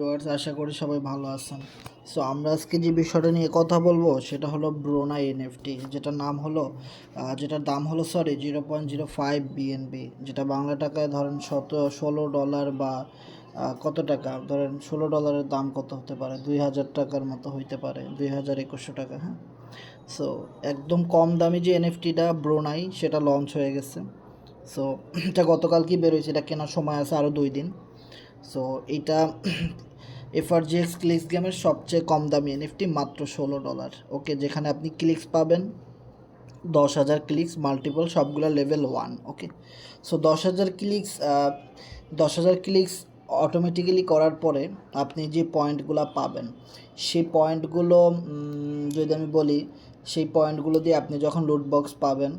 Viewers আশা করি সবাই ভালো আছেন। সো আমরা আজকে যে বিষয়টা নিয়ে কথা বলব, সেটা হলো ব্রোনা এনএফটি যেটার নাম হলো যেটার দাম হলো sorry zero point zero five BNB যেটা বাংলা টাকায় ধরেন শত ষোলো ডলার বা কত টাকা? ধরেন ষোলো ডলারের দাম কত হতে পারে? দুই হাজার টাকার মতো হইতে পারে, দুই হাজার একুশশো টাকা হ্যাঁ? সো একদম কম দামি যে এনএফটিটা ব্রোনাই সেটা লঞ্চ হয়ে গেছে। সো এটা গতকাল কি বেরোয়েছে এটা কেনার সময় আছে আরও দুই দিন। সো এইটা এফআরজিএক্স ক্লিক্স গেমের সবচেয়ে কম দামি এনএফটি মাত্র ষোলো ডলার। ওকে, যেখানে আপনি ক্লিক্স পাবেন দশ হাজার ক্লিক্স, মাল্টিপল সবগুলো লেভেল ওয়ান, ওকে? সো, দশ হাজার ক্লিক্স দশ হাজার ক্লিক্স অটোমেটিক্যালি করার পরে আপনি যে পয়েন্টগুলো পাবেন, সেই পয়েন্টগুলো যদি আমি বলি, সেই পয়েন্টগুলো দিয়ে আপনি যখন লুট বক্স পাবেন,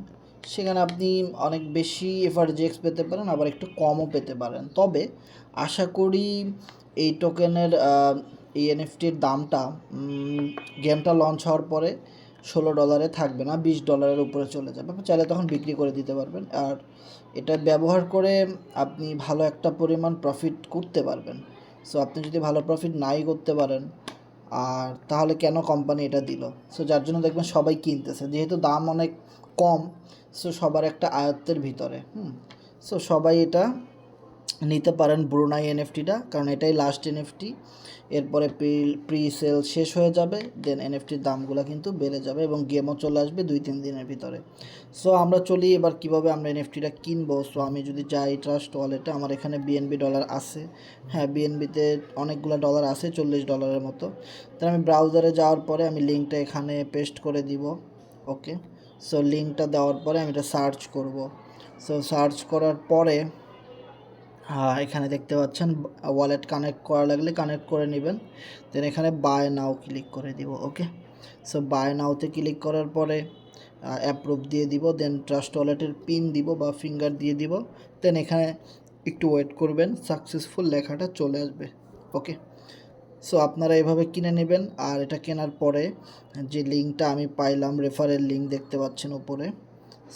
সেখানে আপনি অনেক বেশি এফআরজিএক্স পেতে পারেন, আবার একটু কমও পেতে পারেন। তবে আশা করি এই টোকেনের এই এনএফটির দামটা গেমটা লঞ্চ হওয়ার পরে ষোলো ডলারে থাকবে না, বিশ ডলারের উপরে চলে যাবে। আপনি চাইলে তখন বিক্রি করে দিতে পারবেন। আর এটা ব্যবহার করে আপনি ভালো একটা পরিমাণ প্রফিট করতে পারবেন। সো আপনি যদি ভালো প্রফিট নাই করতে পারেন, আর তাহলে কেন কোম্পানি এটা দিল? সো যার জন্য দেখবেন সবাই কিনতেছে। যেহেতু দাম অনেক কম সো সবার একটা আয়ত্তের ভিতরে। হুম? সো সবাই এটা নিতে পারেন ব্রুনাই এনএফটিটা, কারণ এটাই লাস্ট এনএফটি। এরপরে প্রি প্রি সেল শেষ হয়ে যাবে দেন এনএফটির দামগুলো কিন্তু বেড়ে যাবে এবং গেমও চলে আসবে দুই, তিন দিনের ভিতরে। সো আমরা চলি এবার কীভাবে আমরা এনএফটিটা কিনবো। সো আমি যদি যাই ট্রাস্ট ওয়ালেটে আমার এখানে বিএনবি ডলার আছে। হ্যাঁ বিএনবিতে অনেকগুলো ডলার আছে, চল্লিশ ডলারের মতো। তাহলে আমি ব্রাউজারে যাওয়ার পরে আমি লিঙ্কটা এখানে পেস্ট করে দিব ওকে সো লিঙ্কটা দেওয়ার পরে আমি এটা সার্চ করব। সো সার্চ করার পরে এখানে দেখতে পাচ্ছেন ওয়ালেট কানেক্ট করা লাগলে কানেক্ট করে নেবেন। দেন এখানে বাই নাও ক্লিক করে দিব ওকে সো বাই নাওতে ক্লিক করার পরে অ্যাপ্রুভ দিয়ে দিব দেন ট্রাস্ট ওয়ালেটের পিন দিব বা ফিঙ্গার দিয়ে দিব। দেন এখানে একটু ওয়েট করবেন সাকসেসফুল লেখাটা চলে আসবে ওকে সো আপনারা এভাবে কিনে নেবেন, আর এটা কেনার পরে যে লিঙ্কটা আমি পাইলাম রেফারেল লিঙ্ক দেখতে পাচ্ছেন উপরে।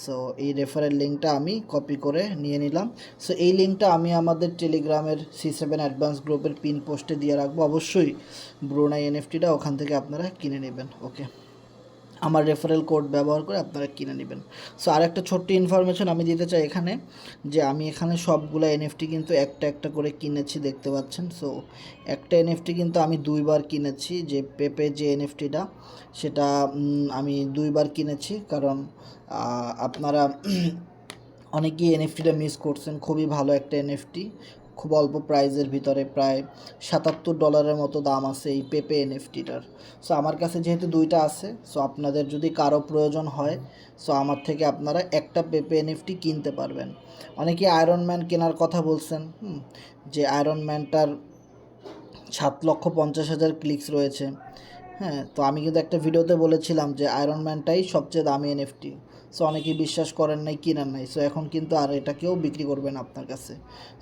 সো এই রেফারেল লিঙ্কটা আমি কপি করে নিয়ে নিলাম। সো এই লিঙ্কটা আমি আমাদের টেলিগ্রামের সি সেভেন অ্যাডভান্স গ্রুপের পিন পোস্টে দিয়ে রাখব। অবশ্যই ব্রোনাই এনএফটিটা ওখান থেকে আপনারা কিনে নেবেন। ওকে আমার রেফারেল কোড ব্যবহার করে আপনারা কিনে নেবেন। সো আর একটা ছোট্ট ইনফরমেশন আমি দিতে চাই এখানে, যে আমি এখানে সবগুলো এনএফটি কিন্তু একটা একটা করে কিনেছি দেখতে পাচ্ছেন। সো একটা এনএফটি কিন্তু আমি দুইবার কিনেছি, যে পেপে যে এনএফটিটা সেটা আমি দুইবার কিনেছি। কারণ আপনারা অনেকেই এনএফটিটা মিস করছেন, খুবই ভালো একটা এনএফটি খুব অল্প প্রাইজের ভিতরে প্রায় সাতাত্তর ডলারের মতো দাম আছে এই পেপে এনএফটিটার। সো আমার কাছে যেহেতু দুইটা আছে সো আপনাদের যদি কারও প্রয়োজন হয় সো আমার থেকে আপনারা একটা পেপে এনএফটি কিনতে পারবেন। অনেকে আয়রন ম্যান কেনার কথা বলছেন যে আয়রন ম্যানটার সাত লক্ষ পঞ্চাশ হাজার ক্লিকস রয়েছে। হ্যাঁ তো আমি কিন্তু একটা ভিডিওতে বলেছিলাম যে আয়রন ম্যানটাই সবচেয়ে দামি এনএফটি। সো অনেকেই বিশ্বাস করেন নাই, কিনেন নাই। সো এখন কিন্তু আর এটা কেউ বিক্রি করবেন আপনার কাছে।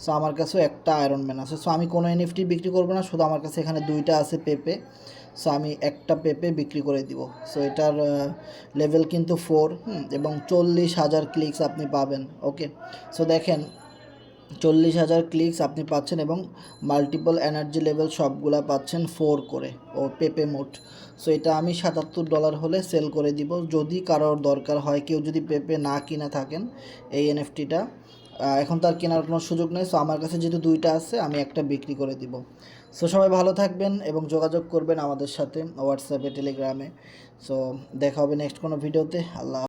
সো আমার কাছেও একটা আয়রন ম্যান আছে। সো আমি কোনো এনএফটি বিক্রি করব না, শুধু আমার কাছে এখানে দুইটা আছে পেপে সো আমি একটা পেপে বিক্রি করে দিব। সো এটার লেভেল কিন্তু ফোর এবং চল্লিশ হাজার ক্লিকস আপনি পাবেন ওকে সো দেখেন চল্লিশ হাজার ক্লিকস আপনি পাচ্ছেন এবং মাল্টিপল এনার্জি লেভেল সবগুলা পাচ্ছেন ফোর করে ও পেপে মোট। সো এটা আমি সাতাত্তর ডলার হলে সেল করে দিব। যদি কারোর দরকার হয়, কেউ যদি পেপে না কিনে থাকেন এই এনএফটিটা এখন তার কেনার কোনো সুযোগ নেই। সো আমার কাছে যেহেতু দুইটা আছে, আমি একটা বিক্রি করে দিব। সো সবাই ভালো থাকবেন এবং যোগাযোগ করবেন আমাদের সাথে হোয়াটসঅ্যাপে, টেলিগ্রামে। সো দেখা হবে নেক্সট কোনো ভিডিওতে। আল্লাহ